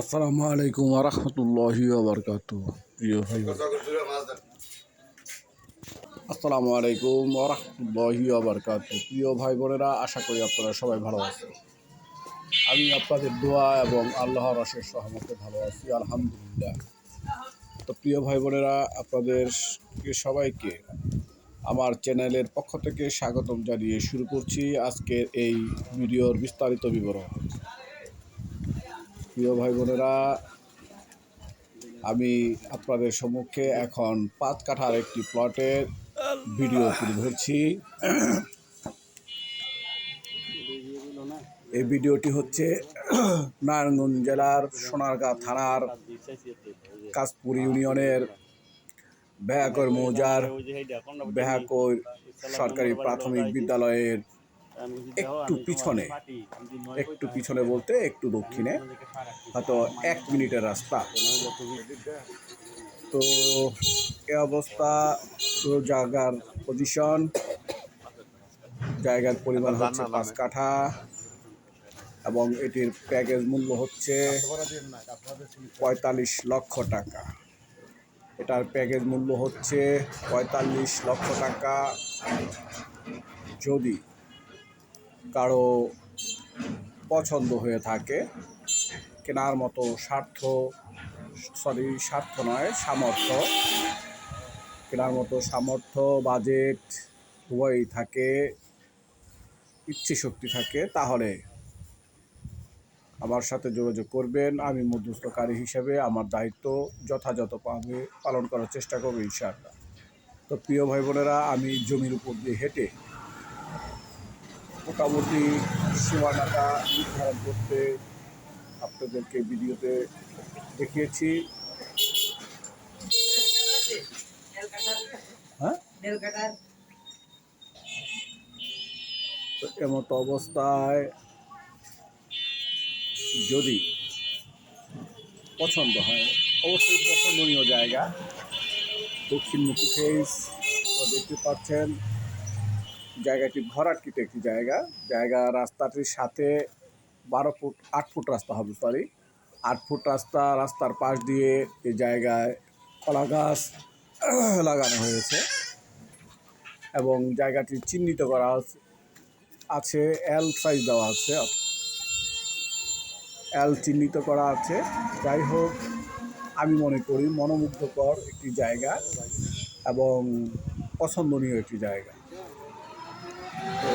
আসসালামু আলাইকুম ওরহমতুল্লাহি ওবরকাতু প্রিয় ভাই, আসসালামু আলাইকুম ওরহমতুল্লাহি ওবরকাতু প্রিয় ভাই বোনেরা আশা করি আপনারা সবাই ভালো আছেন। আমি আপনাদের দোয়া এবং আল্লাহর অশেষ সহমতে ভালো আছি, আলহামদুলিল্লাহ। তো প্রিয় ভাই বোনেরা আপনাদের সবাইকে আমার চ্যানেলের পক্ষ থেকে স্বাগতম জানিয়ে শুরু করছি আজকের এই ভিডিওর বিস্তারিত বিবরণ। প্রিয় ভাই বোনেরা আমি আপনাদের সম্মুখে এখন পাঁচ কাঠার একটি প্লটের ভিডিও তুলে ধরছি। এই ভিডিওটি হচ্ছে নারায়ণগঞ্জ জেলার সোনারগাঁ থানার কাশপুর ইউনিয়নের বেহাকর মৌজার বেহাকর সরকারি প্রাথমিক বিদ্যালয়ের একটু পিছনে একটু পিছনে বলতে একটু দক্ষিণে হয়তো এক মিনিটের রাস্তা। তো এ অবস্থা তো জায়গার পজিশন জায়গার পরিমাণ হচ্ছে পাঁচ কাঠা এবং এটির প্যাকেজ মূল্য হচ্ছে পঁয়তাল্লিশ লক্ষ টাকা। এটার প্যাকেজ মূল্য হচ্ছে পঁয়তাল্লিশ লক্ষ টাকা। যদি কারও পছন্দ হয়ে থাকে, কেনার মতো স্বার্থ সরি স্বার্থ নয়, সামর্থ্য, কেনার মতো সামর্থ্য বাজেট উভয়ই থাকে, ইচ্ছে শক্তি থাকে, তাহলে আমার সাথে যোগাযোগ করবেন। আমি মধ্যস্থকারী হিসেবে আমার দায়িত্ব যথাযথভাবে পালন করার চেষ্টা করব ইনশাআল্লাহ। তো প্রিয় ভাই বোনেরা, আমি জমির উপর দিয়ে হেঁটে মোটামুটি সীমানাটা নির্ধারণ করতে আপনাদেরকে ভিডিওতে দেখিয়েছি। হ্যাঁ? এমতো অবস্থায় যদি পছন্দ হয়, অবশ্যই পছন্দনীয় জায়গা। দক্ষিণমুখী ফেস দেখতে পাচ্ছেন। জায়গাটি ভরাটকৃত একটি জায়গা। জায়গা রাস্তাটির সাথে বারো ফুট, আট ফুট রাস্তা হবে সরি আট ফুট রাস্তা, রাস্তার পাশ দিয়ে এই জায়গায় কলা গাছ লাগানো হয়েছে এবং জায়গাটি চিহ্নিত করা আছে- আছে এল সাইজ দেওয়া আছে। এল চিহ্নিত করা আছে। যাই হোক, আমি মনে করি মনোমুগ্ধকর একটি জায়গা এবং পছন্দনীয় একটি জায়গা। তো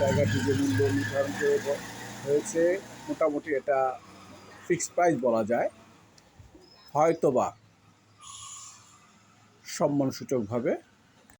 জায়গাটি যে মূল্য নির্ধারণ করে হয়েছে, মোটামুটি এটা ফিক্সড প্রাইস বলা যায়। হয়তোবা সম্মানসূচকভাবে